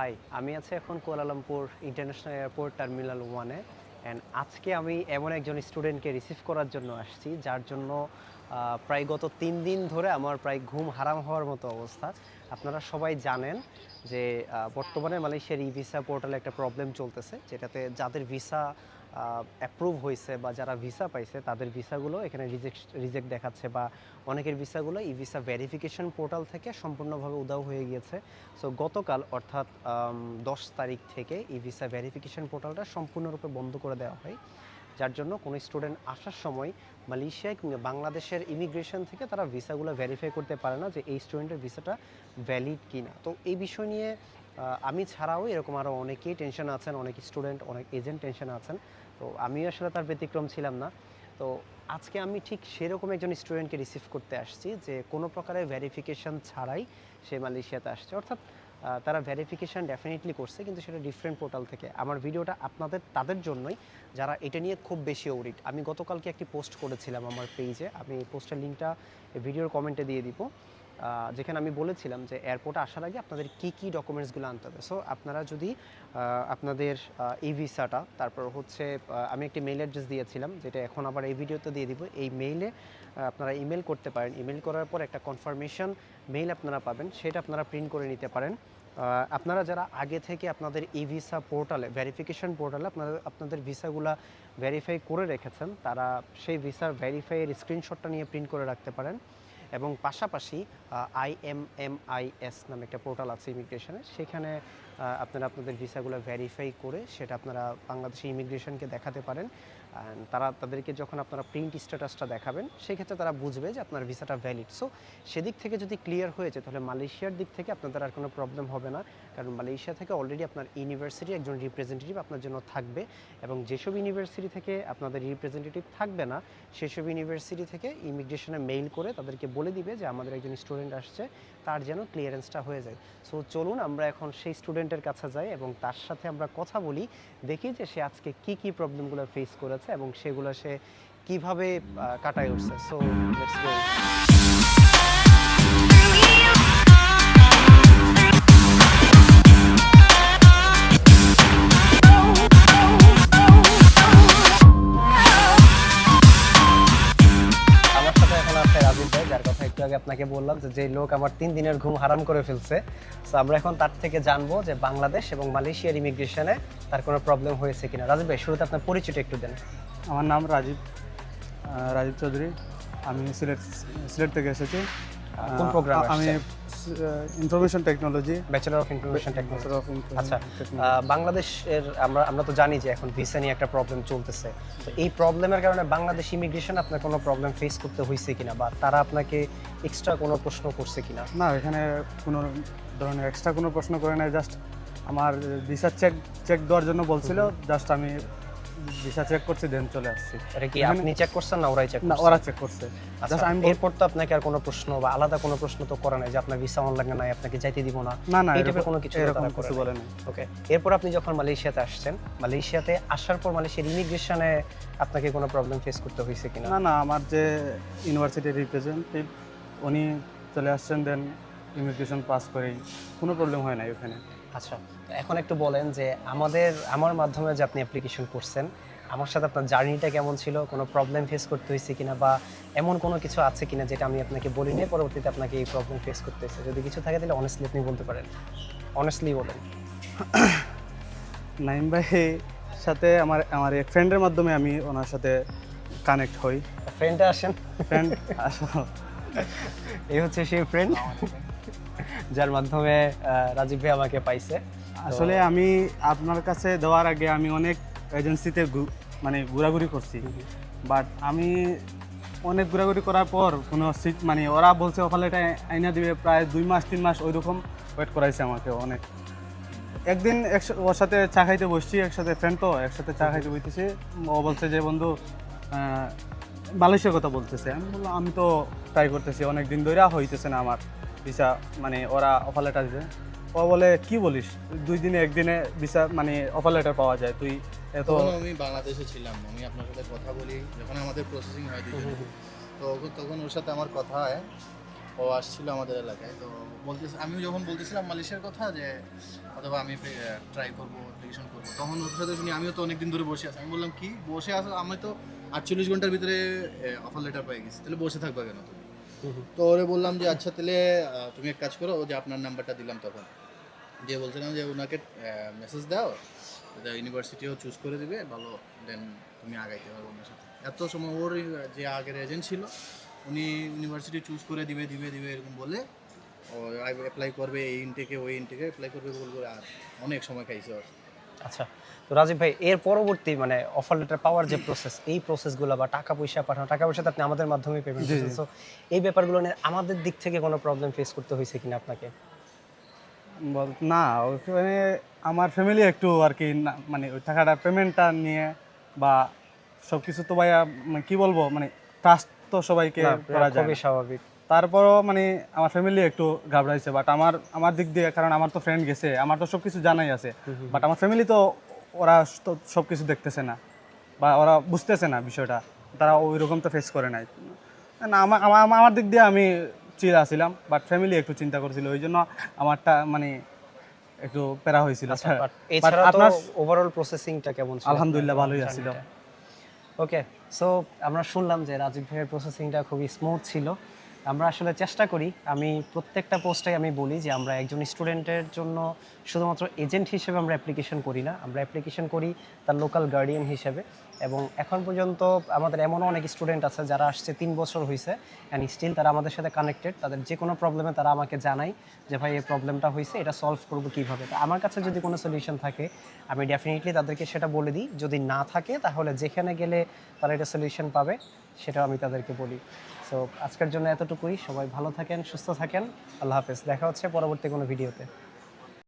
High আমি আছি এখন Kuala Lumpur international airport terminal ওয়ানে অ্যান্ড আজকে আমি এমন একজন স্টুডেন্টকে রিসিভ করার জন্য আসছি, যার জন্য প্রায় গত তিন দিন ধরে আমার প্রায় ঘুম হারাম হওয়ার মতো অবস্থা। আপনারা সবাই জানেন যে বর্তমানে মালয়েশিয়ার ই ভিসা পোর্টালে একটা প্রবলেম চলতেছে, যেটাতে যাদের ভিসা অ্যাপ্রুভ হয়েছে বা যারা ভিসা পাইছে, তাদের ভিসাগুলো এখানে রিজেক্ট রিজেক্ট দেখাচ্ছে বা অনেকের ভিসাগুলো ই ভিসা ভেরিফিকেশন পোর্টাল থেকে সম্পূর্ণভাবে উদাও হয়ে গিয়েছে। সো গতকাল অর্থাৎ দশ তারিখ থেকে ই ভিসা ভেরিফিকেশন পোর্টালটা সম্পূর্ণরূপে বন্ধ করে দেওয়া হয়। যার জন্য কোনো স্টুডেন্ট আসার সময় মালয়েশিয়ায় কিংবা বাংলাদেশের ইমিগ্রেশন থেকে তারা ভিসাগুলো ভেরিফাই করতে পারে না যে এই স্টুডেন্টের ভিসাটা ভ্যালিড কি না তো এই বিষয় নিয়ে আমি ছাড়াও এরকম আরও অনেকেই টেনশন আছেন, অনেক স্টুডেন্ট অনেক এজেন্ট টেনশন আছেন। তো আমিও আসলে তার ব্যতিক্রম ছিলাম না। তো আজকে আমি ঠিক সেরকম একজন স্টুডেন্টকে রিসিভ করতে আসছি যে কোনো প্রকারের ভেরিফিকেশন ছাড়াই সে মালয়েশিয়াতে আসছে। অর্থাৎ তারা ভেরিফিকেশন ডেফিনেটলি করছে, কিন্তু সেটা ডিফারেন্ট পোর্টাল থেকে। আমার ভিডিওটা আপনাদের, তাদের জন্যই, যারা এটা নিয়ে খুব বেশি ওরিট আমি গতকালকে একটি পোস্ট করেছিলাম আমার পেজে আমি পোস্টের লিঙ্কটা ভিডিওর কমেন্টে দিয়ে দিব। যেখানে আমি বলেছিলাম যে এয়ারপোর্টে আসার আগে আপনাদের কি কি ডকুমেন্টসগুলো আনতে হবে। সো আপনারা যদি আপনাদের ই ভিসাটা তারপর হচ্ছে আমি একটি মেইল অ্যাড্রেস দিয়েছিলাম, যেটা এখন আবার এই ভিডিওতে দিয়ে দিব। এই মেইলে আপনারা ইমেল করতে পারেন। ইমেল করার পর একটা কনফার্মেশন মেইল আপনারা পাবেন, সেটা আপনারা প্রিন্ট করে নিতে পারেন। আপনারা যারা আগে থেকে আপনাদের ই ভিসা পোর্টালে ভেরিফিকেশন পোর্টালে আপনাদের আপনাদের ভিসাগুলা ভেরিফাই করে রেখেছেন, তারা সেই ভিসার ভেরিফাইয়ের স্ক্রিনশটটা নিয়ে প্রিন্ট করে রাখতে পারেন। এবং পাশাপাশি I M M I S নামে একটা পোর্টাল আছে ইমিগ্রেশনের। সেখানে আপনারা আপনাদের ভিসাগুলো ভেরিফাই করে সেটা আপনারা বাংলাদেশি ইমিগ্রেশনকে দেখাতে পারেন। তারা তাদেরকে যখন আপনারা প্রিন্ট স্ট্যাটাসটা দেখাবেন, সেক্ষেত্রে তারা বুঝবে যে আপনার ভিসাটা ভ্যালিড সো সেদিক থেকে যদি ক্লিয়ার হয়েছে তাহলে মালয়েশিয়ার দিক থেকে আপনাদের আর কোনো প্রবলেম হবে না। কারণ মালয়েশিয়া থেকে অলরেডি আপনার ইউনিভার্সিটি একজন রিপ্রেজেন্টেটিভ আপনার জন্য থাকবে এবং যেসব ইউনিভার্সিটি থেকে আপনাদের রিপ্রেজেন্টেটিভ থাকবে না, সেসব ইউনিভার্সিটি থেকে ইমিগ্রেশনে মেইল করে তাদেরকে বলে দিবে যে আমাদের একজন স্টুডেন্ট আসছে, তার যেন ক্লিয়ারেন্সটা হয়ে যায়। সো চলুন আমরা এখন সেই স্টুডেন্টের কাছে যাই এবং তার সাথে আমরা কথা বলি, দেখি যে সে আজকে কি কি প্রবলেমগুলো ফেস করেছে এবং সেগুলো সে কীভাবে কাটায় উঠছে। সো লেটস গো ভাই যার কথা একটু আগে আপনাকে বললাম যে যেই লোক আমার তিন দিনের ঘুম হারাম করে ফেলছে তো আমরা এখন তার থেকে জানব যে বাংলাদেশ এবং মালয়েশিয়ার ইমিগ্রেশনে তার কোনো প্রবলেম হয়েছে কিনা। রাজীব ভাই শুরুতে আপনার পরিচয়টা একটু দেন। আমার নাম রাজীব রাজীব চৌধুরী। আমি সিলেট সিলেট থেকে এসেছি। কোন প্রোগ্রাম আমি information technology bachelor of information technology আচ্ছা বাংলাদেশের আমরা আমরা তো জানি যে এখন ভিসা নিয়ে একটা প্রবলেম চলতেছে। তো এই প্রবলেমের কারণে বাংলাদেশ ইমিগ্রেশন আপনার কোনো প্রবলেম ফেস করতে হয়েছে কিনা বা তারা আপনাকে এক্সট্রা কোনো প্রশ্ন করছে কিনা? না এখানে কোনো ধরনের এক্সট্রা কোনো প্রশ্ন করে নাই জাস্ট আমার ভিসা চেক চেক দেওয়ার জন্য বলছিল জাস্ট আমি ভিসা চেক করছি দেন চলে আসছি। এটা কি আপনি চেক করছেন না ওরাই চেক না ওরা চেক করছে। আচ্ছা জাস্ট আমি এরপর তো আপনাকে আর কোনো প্রশ্ন বা আলাদা কোনো প্রশ্ন তো করে নাই যে আপনার ভিসা অনলাইনে নাই আপনাকে যাইতে দিব না। না না এই কোনো কিছু এরকম কিছু বলে নাই। ওকে এরপর আপনি যখন মালয়েশিয়াতে আসছেন মালয়েশিয়াতে আসার পর মালয়েশিয়ার ইমিগ্রেশনে আপনাকে কোনো প্রবলেম ফেস করতে হয়েছে কিনা? না না আমার যে ইউনিভার্সিটির রিপ্রেজেন্টেটিভ উনি চলে আসছেন দেন ইমিগ্রেশন পাস করেই। কোনো প্রবলেম হয় না ওখানে। আচ্ছা এখন একটু বলেন যে আমাদের আমার মাধ্যমে যে আপনি অ্যাপ্লিকেশন করছেন আমার সাথে আপনার জার্নিটা কেমন ছিল? কোনো প্রবলেম ফেস করতে হয়েছে কিনা বা এমন কোনো কিছু আছে কিনা যেটা আমি আপনাকে বলি নিয়ে পরবর্তীতে আপনাকে এই প্রবলেম ফেস করতে হয়েছে। যদি কিছু থাকে তাহলে অনেস্টলি আপনি বলতে পারেন। অনেস্টলি বলেন। নাইম ভাই সাথে আমার আমার এক ফ্রেন্ডের মাধ্যমে আমি ওনার সাথে কানেক্ট হই। ফ্রেন্ডটা আসেন। ফ্রেন্ড এই হচ্ছে সেই ফ্রেন্ড যার মাধ্যমে রাজীব ভাই আমাকে পাইছে। আসলে আমি আপনার কাছে দেওয়ার আগে আমি অনেক এজেন্সিতে মানে ঘোরাঘুরি করছি। বাট আমি অনেক ঘোরাঘুরি করার পর কোনো সিট মানে ওরা বলছে ওখানে এটা আইনা দিবে প্রায় দুই মাস তিন মাস ওইরকম ওয়েট করাইছে আমাকে অনেক। একদিন ওর সাথে চা খাইতে বসছি একসাথে ফ্রেন্ড তো একসাথে চা খাইতে বসতেছি ও বলছে যে বন্ধু মালয়েশিয়ার কথা বলতেছে। আমি বললাম আমি তো ট্রাই করতেছি অনেক দিন ধরে হইতেছে না আমার। ভিসা মানে ওরা অফার লেটার দিবে ও বলে কি বলিস? দুই দিনে একদিনে ভিসা মানে অফার লেটার পাওয়া যায়। তুই এত আমি বাংলাদেশে ছিলাম। আমি আপনার সাথে কথা বলি যখন আমাদের প্রসেসিং হয় তো তখন ওর সাথে আমার কথা হয়। ও আসছিল আমাদের এলাকায়। তো বলতেছে আমি যখন বলতেছিলাম মালয়েশিয়ার কথা যে অথবা আমি ট্রাই করব অ্যাপ্লিকেশন করব। তখন ওর সাথে শুনি আমিও তো অনেকদিন ধরে বসে আছি। আমি বললাম কি? বসে আছো? আমি তো আটচল্লিশ ঘণ্টার ভিতরে অফার লেটার পেয়ে গেছি। তাহলে বসে থাকবা কেন তুমি? তো ওরে বললাম যে আচ্ছা তাহলে তুমি এক কাজ করো, ও যে আপনার নাম্বারটা দিলাম তখন। দিয়ে বলছিলাম যে, ওনাকে মেসেজ দাও ইউনিভার্সিটিও চুজ করে দিবে, ভালো দেন তুমি আগাইতে পারব ওনার সাথে। এত সময় ওর যে আগের এজেন্ট ছিল, উনি ইউনিভার্সিটি চুজ করে দিবে দিবে দিবে, এরকম বলে, ও অ্যাপ্লাই করবে, এই ইনটেকে ওই ইনটেকে অ্যাপ্লাই করবে, বলব, আর অনেক সময় খাইছে ওর। আচ্ছা তো রাজীব ভাই এর পরবর্তী মানে অফার লেটার পাওয়ার যে প্রসেস এই প্রসেসগুলো বা টাকা পয়সা পাঠানো টাকা পয়সা তো আপনি আমাদের মাধ্যমে পেমেন্ট। করছেন সো এই ব্যাপারগুলো নিয়ে আমাদের দিক থেকে কোনো প্রবলেম ফেস করতে হয়েছে কিনা আপনাকে? বল না ওখানে আমার ফ্যামিলি একটু আর কি মানে ওই টাকাটা পেমেন্টটা নিয়ে বা সব কিছু তো ভাইয়া মানে কি বলব মানে ট্রাস্ট তো সবাইকে করা যায় খুবই স্বাভাবিক। তারপরও মানে আমার ফ্যামিলি একটু ঘাবড়াইছে বাট আমার আমার দিক দিয়ে কারণ আমার তো ফ্রেন্ড গেছে আমার তো সব কিছু জানাই আছে বাট আমার ফ্যামিলি তো ওরা তো সব কিছু দেখতেছে না বা ওরা বুঝতেছে না বিষয়টা তারা ওই রকম তো ফেস করে নাই। না আমার আমার দিক দিয়ে আমি চিল আসছিলাম বাট ফ্যামিলি একটু চিন্তা করছিল ওই জন্য আমারটা মানে একটু প্যারা হয়েছিল। আচ্ছা আপনার- ওভারঅল প্রসেসিংটা কেমন আলহামদুলিল্লাহ ভালোই আছিল। ওকে সো আমরা শুনলাম যে রাজীব ভাইয়ের প্রসেসিংটা খুবই স্মুথ ছিল। আমরা আসলে চেষ্টা করি, আমি প্রত্যেকটা পোস্টে আমি বলি যে আমরা একজন স্টুডেন্টের জন্য শুধুমাত্র এজেন্ট হিসেবে আমরা অ্যাপ্লিকেশন করি না। আমরা অ্যাপ্লিকেশন করি তার লোকাল গার্ডিয়ান হিসেবে। এবং এখন পর্যন্ত আমাদের এমনও অনেক স্টুডেন্ট আছে যারা আসছে তিন বছর হয়েছে অ্যান্ড স্টিল তারা আমাদের সাথে কানেক্টেড তাদের যে কোনো প্রবলেমে তারা আমাকে জানায় যে, ভাই, এই প্রবলেমটা হয়েছে এটা সলভ করব কীভাবে? তো আমার কাছে যদি কোনো সলিউশন থাকে, আমি ডেফিনেটলি তাদেরকে সেটা বলে দিই। যদি না থাকে, তাহলে যেখানে গেলে তারা এটা সলিউশন পাবে, সেটাও আমি তাদেরকে বলি। সো আজকের জন্য এতটুকুই। সবাই ভালো থাকেন, সুস্থ থাকেন। আল্লাহ হাফেজ। দেখা হচ্ছে পরবর্তী কোনো ভিডিওতে